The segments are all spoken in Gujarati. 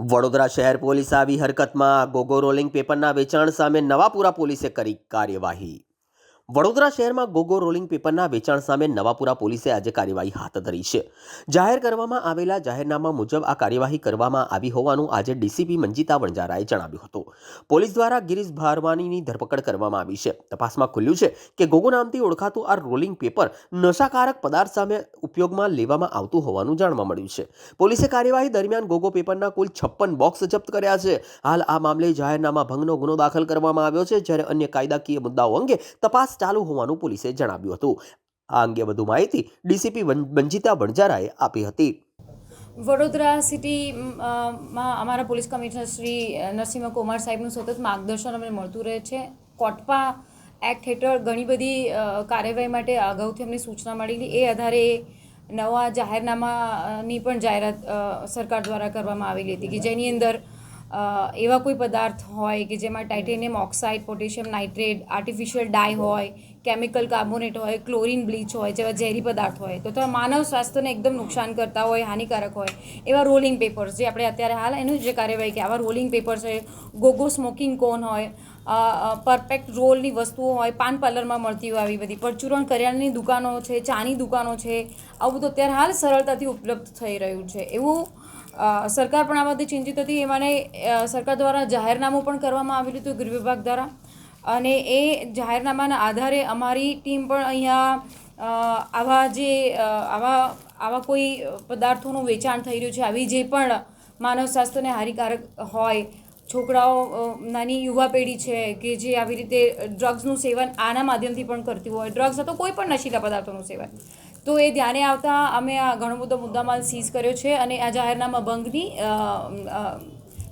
વડોદરા શહેર પોલીસ આવી હરકતમાં ગોગો રોલિંગ પેપરના વેચાણ સામે નવાપુરા પોલીસે કરી કાર્યવાહી. વડોદરા શહેરમાં ગોગો રોલિંગ પેપરના વેચાણ સામે નવાપુરા પોલીસે આજે કાર્યવાહી હાથ ધરી છે. જાહેર કરવામાં આવેલા જાહેરનામા મુજબ આ કાર્યવાહી કરવામાં આવી હોવાનું આજે ડીસીપી મંજીતા વણજારાએ જણાવ્યું હતું. પોલીસ દ્વારા ગિરીશ ભારવાનીની ધરપકડ કરવામાં આવી છે. તપાસમાં ખુલ્યું છે કે ગોગો નામથી ઓળખાતું આ રોલિંગ પેપર નશાકારક પદાર્થ સામે ઉપયોગમાં લેવામાં આવતું હોવાનું જાણવા મળ્યું છે. પોલીસે કાર્યવાહી દરમિયાન ગોગો પેપરના કુલ છપ્પન બોક્સ જપ્ત કર્યા છે. હાલ આ મામલે જાહેરનામા ભંગનો ગુનો દાખલ કરવામાં આવ્યો છે, જ્યારે અન્ય કાયદાકીય મુદ્દાઓ અંગે તપાસ ચાલુ હોવાનું પોલીસે જણાવ્યું હતું. આ અંગે વધુ માહિતી ડીસીપી બંજીતા વણજારાએ આપી હતી. વડોદરા સિટી, માં અમારા પોલીસ કમિશનર શ્રી નરસિંહ કુમાર સાહેબનું સતત માર્ગદર્શન અમને મળતું રહે છે. કોટપા એક્ટ હેઠળ ઘણી બધી કાર્યવાહી માટે અગાઉથી અમને સૂચના મળેલી. એ આધારે નવા જાહેરનામાની પણ જાહેરાત સરકાર દ્વારા કરવામાં આવેલી હતી કે જેની અંદર એવા કોઈ પદાર્થ હોય કે જેમાં titanium oxide, potassium nitrate, artificial dye હોય, કેમિકલ કાર્બોનેટ હોય, ક્લોરીન બ્લીચ હોય જેવા ઝેરી પદાર્થ હોય, તો તો માનવ સ્વાસ્થ્યને એકદમ નુકસાન કરતા હોય, હાનિકારક હોય, એવા રોલિંગ પેપર્સ જે આપણે અત્યારે હાલ એનું જે કાર્યવાહી કે આવા રોલિંગ પેપર્સ હોય ગોગો સ્મોકિંગ કોન હોય પરફેક્ટ રોલની વસ્તુઓ હોય, પાન પાર્લરમાં મળતી હોય આવી બધી, પરચુરણ કરિયાણાની દુકાનો છે, ચાની દુકાનો છે, આવું બધું અત્યારે હાલ સરળતાથી ઉપલબ્ધ થઈ રહ્યું છે, એવું સરકાર પણ આ બાબતે ચિંતિત હતી. એ મને સરકાર દ્વારા જાહેરનામું પણ કરવામાં આવેલું હતું ગૃહ વિભાગ દ્વારા. અને એ જાહેરનામાના આધારે અમારી ટીમ પણ અહીંયા આવા જે આવા આવા કોઈ પદાર્થોનું વેચાણ થઈ રહ્યું છે, આવી જે પણ માનવ સ્વાસ્થ્યને હાનિકારક હોય, છોકરાઓ નાની યુવા પેઢી છે કે જે આવી રીતે ડ્રગ્સનું સેવન આના માધ્યમથી પણ કરતી હોય, ડ્રગ્સ અથવા કોઈ પણ નશીલા પદાર્થોનું સેવન. તો એ ધ્યાને આવતા અમે આ ઘણો બધો મુદ્દામાલ સીઝ કર્યો છે અને આ જાહેરનામા ભંગની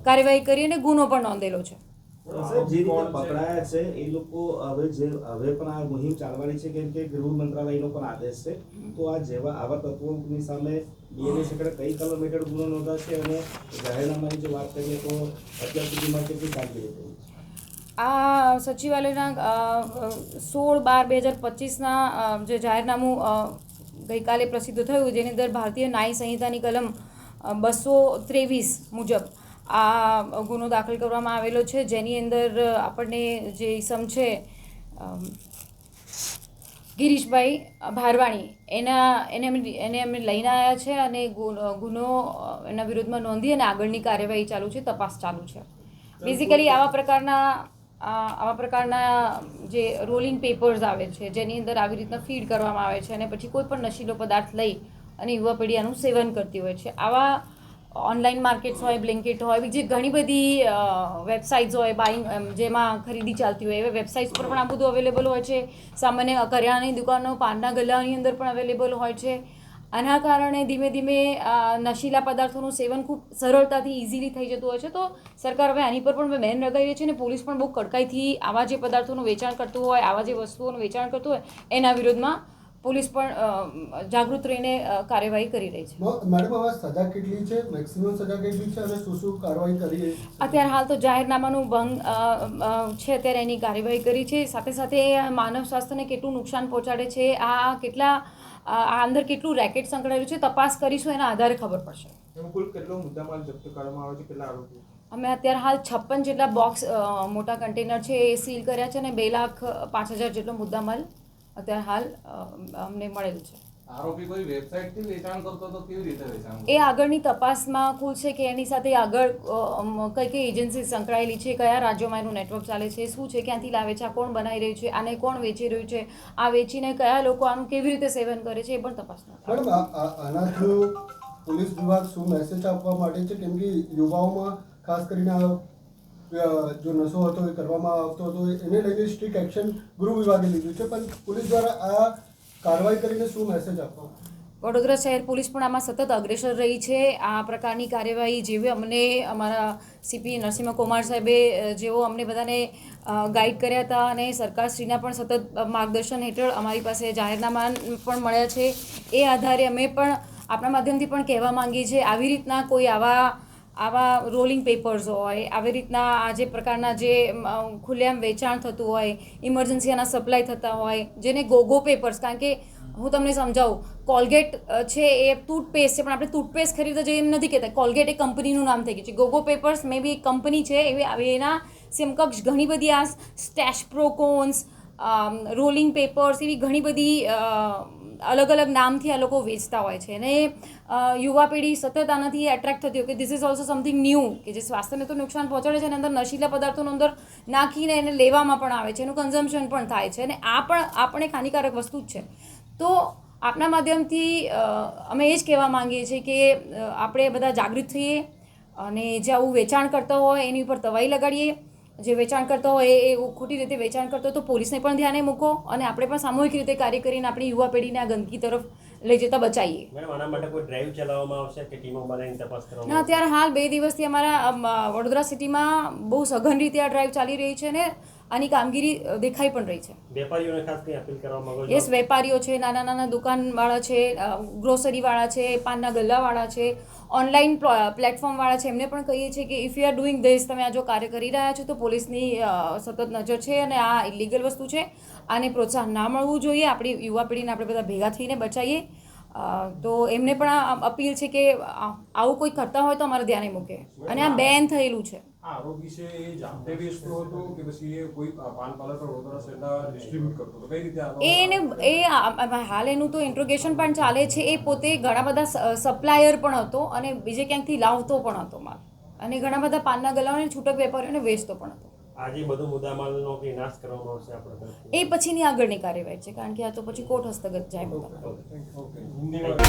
કાર્યવાહી કરી અને ગુનો પણ નોંધેલો છે. જે પકડાયા છે એ લોકો હવે જે હવે પણ આ મુહિમ ચાલવાની છે કેમ કે ગૃહ મંત્રાલયનો પણ આદેશ છે. તો આ જેવા આવા તત્વોની સામે બીએનએસ હેઠળ કઈ કલમ હેઠળ ગુનો નોંધાશે અને જાહેરનામાની જો વાત કરીએ તો અત્યાર સુધીમાં કેટલી કામગીરી થઈ આ સચિવાલયના સોળ બાર બે હજાર પચીસના જે જાહેરનામું ગઈકાલે પ્રસિદ્ધ થયું જેની અંદર ભારતીય ન્યાય સંહિતાની કલમ બસો ત્રેવીસ મુજબ આ ગુનો દાખલ કરવામાં આવેલો છે. જેની અંદર આપણને જે ઇસમ છે ગિરીશભાઈ ભારવાણી એના એને એને અમે લઈને આવ્યા છે અને ગુનો એના વિરુદ્ધમાં નોંધી અને આગળની કાર્યવાહી ચાલુ છે તપાસ ચાલુ છે. બેઝિકલી આવા પ્રકારના આવા પ્રકારના જે રોલિંગ પેપર્સ આવે છે, જેની અંદર આવી રીતના ફીડ કરવામાં આવે છે અને પછી કોઈ પણ નશીલો પદાર્થ લઈ અને યુવા પેઢી આનું સેવન કરતી હોય છે. આવા ઓનલાઈન માર્કેટ્સ હોય બ્લેન્કેટ હોય જે ઘણી બધી વેબસાઇટ્સ હોય બાઇંગ જેમાં ખરીદી ચાલતી હોય, એવા વેબસાઇટ્સ પર પણ આ બધું અવેલેબલ હોય છે. સામાન્ય કરિયાણાની દુકાનો, પાનના ગલ્લાની અંદર પણ અવેલેબલ હોય છે. આના કારણે ધીમે ધીમે નશીલા પદાર્થોનું સેવન ખૂબ સરળતાથી ઇઝીલી થઈ જતું હોય છે. તો સરકાર હવે આની પર પણ બેન લગાવી રહી છે અને પોલીસ પણ બહુ કડકાઈથી આવા જે પદાર્થોનું વેચાણ કરતું હોય, આવા જે વસ્તુઓનું વેચાણ કરતું હોય, એના વિરોધમાં પોલીસ પણ જાગૃત રહીને કાર્યવાહી કરી રહી છે. મેડમ હવે સજા કેટલી છે? મેક્સિમમ સજા કેટલી છે અને શું શું કાર્યવાહી કરીએ અત્યારે હાલ તો જાહેરનામાનું ભંગ છે અત્યારે એની કાર્યવાહી કરી છે. સાથે સાથે માનવ સ્વાસ્થ્યને કેટલું નુકસાન પહોંચાડે છે આ કેટલા આ આ અંદર કેટલું રેકેટ સંકળાયેલું છે તપાસ કરીશું એના આધારે ખબર પડશે. કુલ કેટલો મુદ્દામાલ જપ્ત કરવામાં આવે છે કેટલા આરોપીઓ અમે અત્યારે હાલ છપ્પન જેટલા બોક્સ મોટા કન્ટેનર છે એ સીલ કર્યા છે અને બે લાખ પાંચ હજાર જેટલો મુદ્દામાલ અત્યારે હાલ અમને મળેલ છે. આરોપી કોઈ વેબસાઇટથી વેચાણ કરતો તો કેવી રીતે વેચાણ એ આગળની તપાસમાં કુલ છે કે એની સાથે આગળ કઈ કઈ એજન્સી સંકળાયેલી છે કયા રાજ્યોમાં એનું નેટવર્ક ચાલે છે શું છે ક્યાંથી લાવે છે આ કોણ બનાવી રહ્યું છે આને કોણ વેચી રહ્યું છે આ વેચીને કયા લોકો આનું કેવી રીતે સેવન કરે છે એ પણ આ- આના થ્રુ પોલીસ વિભાગ શું મેસેજ આપવા માટે છે? કેમ કે યુવાઓમાં ખાસ કરીને જો નશો હતો એ કરવામાં આવતો હતો, એને લઈને સ્ટ્રિક્ટ એક્શન ગૃહ વિભાગે લીધું છે. પણ પોલીસ દ્વારા આ કાર્યવાહી કરીને શું મેસેજ આપવા? વડોદરા શહેર પોલીસ પણ આમાં સતત અગ્રેસર રહી છે. આ પ્રકારની કાર્યવાહી જેવી અમને અમારા સીપી નરસિંહ કુમાર સાહેબે જેઓ અમને બધાને ગાઈડ કર્યા હતા અને સરકારશ્રીના પણ સતત માર્ગદર્શન હેઠળ અમારી પાસે જાહેરનામા પણ મળ્યા છે. એ આધારે અમે પણ આપણા માધ્યમથી પણ કહેવા માંગીએ છીએ, આવી રીતના કોઈ આવા આવા રોલિંગ પેપર્સ હોય, આવી રીતના આ જે પ્રકારના જે ખુલ્લેમ વેચાણ થતું હોય ઇમરજન્સીના સપ્લાય થતા હોય, જેને ગોગો પેપર્સ કારણ કે હું તમને સમજાવું કોલગેટ છે એ ટૂથપેસ્ટ છે, પણ આપણે ટૂથપેસ્ટ ખરીદતા જઈએ એમ નથી કહેતા. કોલગેટ એ કંપનીનું નામ થઈ ગયું છે. ગોગો પેપર્સ મે બી કંપની છે, એવી, આવી એના સમકક્ષ ઘણી બધી આ સ્ટેશ પ્રોકોન્સ રોલિંગ પેપર્સ એવી ઘણી બધી અલગ અલગ નામથી આ લોકો વેચતા હોય છે. અને યુવા પેઢી સતત આનાથી એટ્રેક્ટ થતી હોય કે this is also something new કે જે સ્વાસ્થ્યને તો નુકસાન પહોંચાડે છે અને અંદર નશીલા પદાર્થોનો અંદર નાખીને એને લેવામાં પણ આવે છે, એનું કન્ઝમ્પશન પણ થાય છે અને આ પણ આપણે હાનિકારક વસ્તુ જ છે. તો આપના માધ્યમથી અમે એ જ કહેવા માંગીએ છીએ કે આપણે બધા જાગૃત થઈએ અને જે આવું વેચાણ કરતા હોય એની ઉપર તવાઈ લગાડીએ. જે વેચાણ કરતો હોય એ ખોટી રીતે વેચાણ કરતો હોય તો પોલીસને પણ ધ્યાને મૂકો અને આપણે પણ સામૂહિક રીતે કાર્ય કરીને આપણી યુવા પેઢીને આ ગંદકી તરફ લઈ જતા બચાવીએ ના અત્યારે હાલ બે દિવસથી અમારા વડોદરા સિટીમાં બહુ સઘન રીતે આ ડ્રાઈવ ચાલી રહી છે ને આની કામગીરી દેખાઈ પણ રહી છે. વેપારીઓને ખાસ કંઈ અપીલ કરવા માંગો યસ વેપારીઓ છે નાના નાના દુકાનવાળા છે ગ્રોસરીવાળા છે પાનના ગલ્લાવાળા છે ઓનલાઈન પ્લેટફોર્મવાળા છે, એમને પણ કહીએ છીએ કે if you are doing this તમે આ જો કાર્ય કરી રહ્યા છો, તો પોલીસની સતત નજર છે અને આ ઇલીગલ વસ્તુ છે. આને પ્રોત્સાહન ના મળવું જોઈએ. આપણી યુવા પેઢીને આપણે બધા ભેગા થઈને બચાવીએ. તો એમને પણ અપીલ છે કે આવું કોઈ કરતા હોય તો અમારે ધ્યાને મૂકે. અને આ બેન થયેલું છે. એને એ હાલ એનું તો ઇન્ટ્રોગેશન પણ ચાલે છે. એ પોતે ઘણા બધા સપ્લાયર પણ હતો અને બીજે ક્યાંકથી લાવતો પણ હતો માલ. અને ઘણા બધા પાનના ગલાઓને છૂટક વેપારીઓને વેચતો પણ હતો. આજે બધું મુદ્દામાલનો કે નાશ કરવામાં આવશે આપણે એ પછીની આગળની કાર્યવાહી છે કારણ કે આ તો પછી કોર્ટ હસ્તગત જાય ધન્યવાદ.